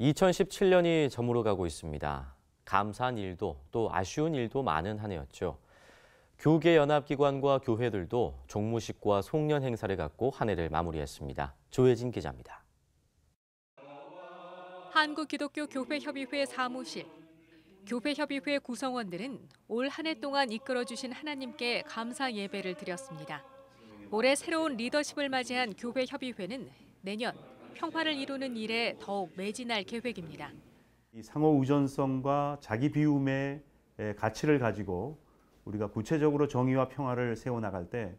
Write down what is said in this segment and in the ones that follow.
2017년이 저물어 가고 있습니다. 감사한 일도 또 아쉬운 일도 많은 한 해였죠. 교계 연합기관과 교회들도 종무식과 송년 행사를 갖고 한 해를 마무리했습니다. 조혜진 기자입니다. 한국기독교교회협의회 사무실. 교회협의회 구성원들은 올 한 해 동안 이끌어주신 하나님께 감사 예배를 드렸습니다. 올해 새로운 리더십을 맞이한 교회협의회는 내년 평화를 이루는 일에 더욱 매진할 계획입니다. 이 상호 의존성과 자기 비움의 가치를 가지고 우리가 구체적으로 정의와 평화를 세워 나갈 때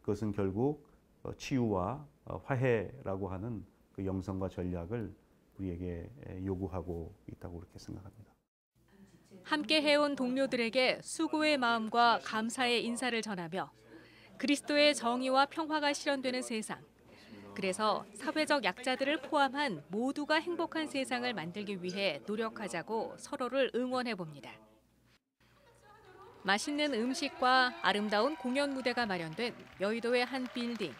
그것은 결국 어, 치유와 어, 화해라고 하는 그 영성과 전략을 우리에게 요구하고 있다고 그렇게 생각합니다. 함께 해온 동료들에게 수고의 마음과 감사의 인사를 전하며 그리스도의 정의와 평화가 실현되는 세상. 그래서 사회적 약자들을 포함한 모두가 행복한 세상을 만들기 위해 노력하자고 서로를 응원해 봅니다. 맛있는 음식과 아름다운 공연 무대가 마련된 여의도의 한 빌딩.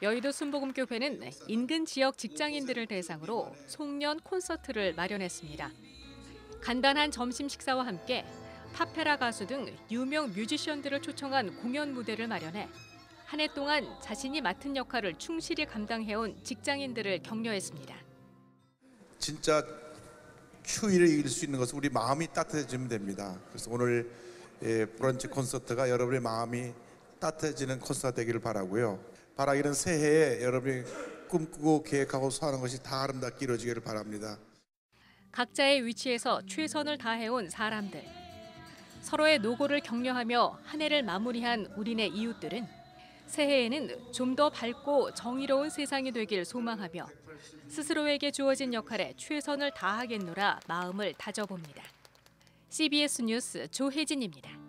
여의도 순복음교회는 인근 지역 직장인들을 대상으로 송년 콘서트를 마련했습니다. 간단한 점심 식사와 함께 파페라 가수 등 유명 뮤지션들을 초청한 공연 무대를 마련해 한 해 동안 자신이 맡은 역할을 충실히 감당해온 직장인들을 격려했습니다. 진짜 추위를 이길 수 있는 것은 우리 마음이 따뜻해지면 됩니다. 그래서 오늘 예, 브런치 콘서트가 여러분의 마음이 따뜻해지는 콘서트 되기를 바라고요. 바라기는 새해에 여러분이 꿈꾸고 계획하고 소하는 것이 다 아름답게 이루어지기를 바랍니다. 각자의 위치에서 최선을 다해온 사람들. 서로의 노고를 격려하며 한 해를 마무리한 우리네 이웃들은 새해에는 좀 더 밝고 정의로운 세상이 되길 소망하며 스스로에게 주어진 역할에 최선을 다하겠노라 마음을 다져봅니다. CBS 뉴스 조혜진입니다.